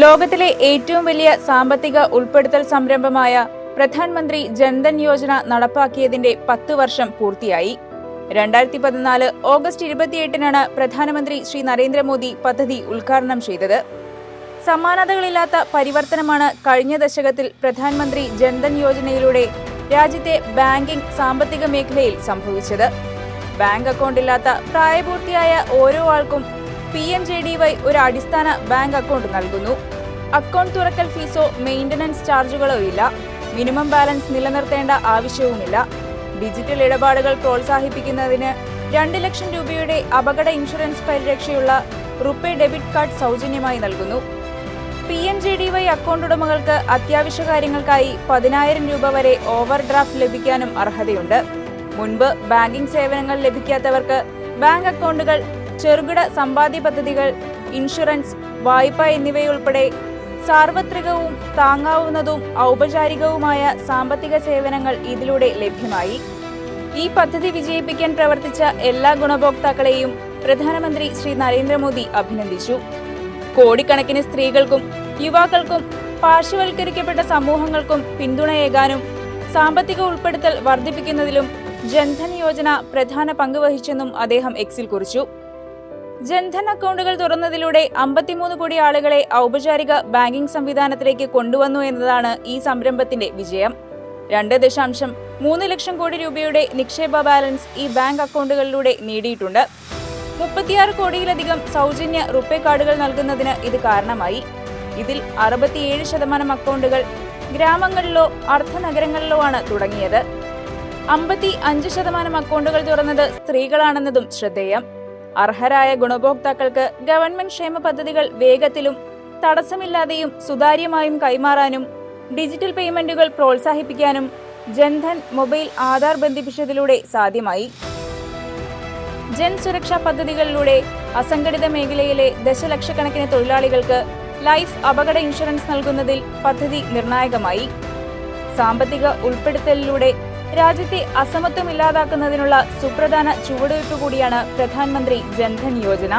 ലോകത്തിലെ ഏറ്റവും വലിയ സാമ്പത്തിക ഉൾപ്പെടുത്തൽ സംരംഭമായ പ്രധാൻമന്ത്രി ജൻധൻ യോജന നടപ്പാക്കിയതിന്റെ പത്ത് വർഷം പൂർത്തിയായി. രണ്ടായിരത്തി പതിനാല് ഓഗസ്റ്റ് ഇരുപത്തിയെട്ടിനാണ് പ്രധാനമന്ത്രി ശ്രീ നരേന്ദ്രമോദി പദ്ധതി ഉദ്ഘാടനം ചെയ്തത്. സമാനതകളില്ലാത്ത പരിവർത്തനമാണ് കഴിഞ്ഞ ദശകത്തിൽ പ്രധാനമന്ത്രി ജൻധൻ യോജനയിലൂടെ രാജ്യത്തെ ബാങ്കിംഗ് സാമ്പത്തിക മേഖലയിൽ സംഭവിച്ചത്. ബാങ്ക് അക്കൗണ്ടില്ലാത്ത പ്രായപൂർത്തിയായ ഓരോ ആൾക്കും P M J D Y ഒരു അടിസ്ഥാന ബാങ്ക് അക്കൗണ്ട് നൽകുന്നു. അക്കൗണ്ട് തുറക്കൽ ഫീസോ മെയിന്റനൻസ് ചാർജുകളോ ഇല്ല. മിനിമം ബാലൻസ് നിലനിർത്തേണ്ട ആവശ്യവുമില്ല. ഡിജിറ്റൽ ഇടപാടുകൾ പ്രോത്സാഹിപ്പിക്കുന്നതിന് രണ്ട് ലക്ഷം രൂപയുടെ അപകട ഇൻഷുറൻസ് പരിരക്ഷയുള്ള റുപ്പേ ഡെബിറ്റ് കാർഡ് സൗജന്യമായി നൽകുന്നു. P M J D Y account ഉടമകൾക്ക് അത്യാവശ്യ കാര്യങ്ങൾക്കായി പതിനായിരം രൂപ വരെ ഓവർ ഡ്രാഫ്റ്റ് ലഭിക്കാനും അർഹതയുണ്ട്. മുൻപ് ബാങ്കിംഗ് സേവനങ്ങൾ ലഭിക്കാത്തവർക്ക് ബാങ്ക് അക്കൗണ്ടുകൾ ചെറുകിട സമ്പാദ്യ പദ്ധതികൾ ഇൻഷുറൻസ് വായ്പ എന്നിവയുൾപ്പെടെ സാർവത്രികവും താങ്ങാവുന്നതും ഔപചാരികവുമായ സാമ്പത്തിക സേവനങ്ങൾ ഇതിലൂടെ ലഭ്യമായി. ഈ പദ്ധതി വിജയിപ്പിക്കാൻ പ്രവർത്തിച്ച എല്ലാ ഗുണഭോക്താക്കളെയും പ്രധാനമന്ത്രി ശ്രീ നരേന്ദ്രമോദി അഭിനന്ദിച്ചു. കോടിക്കണക്കിന് സ്ത്രീകൾക്കും യുവാക്കൾക്കും പാർശ്വവൽക്കരിക്കപ്പെട്ട സമൂഹങ്ങൾക്കും പിന്തുണയേകാനും സാമ്പത്തിക ഉൾപ്പെടുത്തൽ വർദ്ധിപ്പിക്കുന്നതിലും ജൻധൻ യോജന പ്രധാന പങ്ക് വഹിച്ചെന്നും അദ്ദേഹം എക്സിൽ കുറിച്ചു. ജൻധൻ അക്കൗണ്ടുകൾ തുറന്നതിലൂടെ അമ്പത്തിമൂന്ന് കോടി ആളുകളെ ഔപചാരിക ബാങ്കിംഗ് സംവിധാനത്തിലേക്ക് കൊണ്ടുവന്നു എന്നതാണ് ഈ സംരംഭത്തിന്റെ വിജയം. രണ്ട് ദശാംശം മൂന്ന് ലക്ഷം കോടി രൂപയുടെ നിക്ഷേപ ബാലൻസ് ഈ ബാങ്ക് അക്കൗണ്ടുകളിലൂടെ നേടിയിട്ടുണ്ട്. മുപ്പത്തിയാറ് കോടിയിലധികം സൗജന്യ റുപ്പേ കാർഡുകൾ നൽകുന്നതിന് ഇത് കാരണമായി. ഇതിൽ അറുപത്തിയേഴ് ശതമാനം അക്കൗണ്ടുകൾ ഗ്രാമങ്ങളിലോ അർദ്ധനഗരങ്ങളിലോ ആണ് തുടങ്ങിയത്. അമ്പത്തി അഞ്ച് ശതമാനം അക്കൗണ്ടുകൾ തുറന്നത് സ്ത്രീകളാണെന്നതും ശ്രദ്ധേയം. അർഹരായ ഗുണഭോക്താക്കൾക്ക് ഗവൺമെന്റ് ക്ഷേമ പദ്ധതികൾ വേഗത്തിലും തടസ്സമില്ലാതെയും സുതാര്യമായും കൈമാറാനും ഡിജിറ്റൽ പേയ്മെന്റുകൾ പ്രോത്സാഹിപ്പിക്കാനും ജൻധൻ മൊബൈൽ ആധാർ ബന്ധിപ്പിച്ചതിലൂടെ സാധ്യമായി. ജൻ സുരക്ഷാ പദ്ധതികളിലൂടെ അസംഘടിത മേഖലയിലെ ദശലക്ഷക്കണക്കിന് തൊഴിലാളികൾക്ക് ലൈഫ് അപകട ഇൻഷുറൻസ് നൽകുന്നതിൽ പദ്ധതി നിർണായകമായി. സാമ്പത്തിക ഉൾപ്പെടുത്തലിലൂടെ രാജ്യത്തെ അസമത്വം ഇല്ലാതാക്കുന്നതിനുള്ള സുപ്രധാന ചുവടുവയ്പ് കൂടിയാണ് പ്രധാനമന്ത്രി ജൻധൻ യോജന.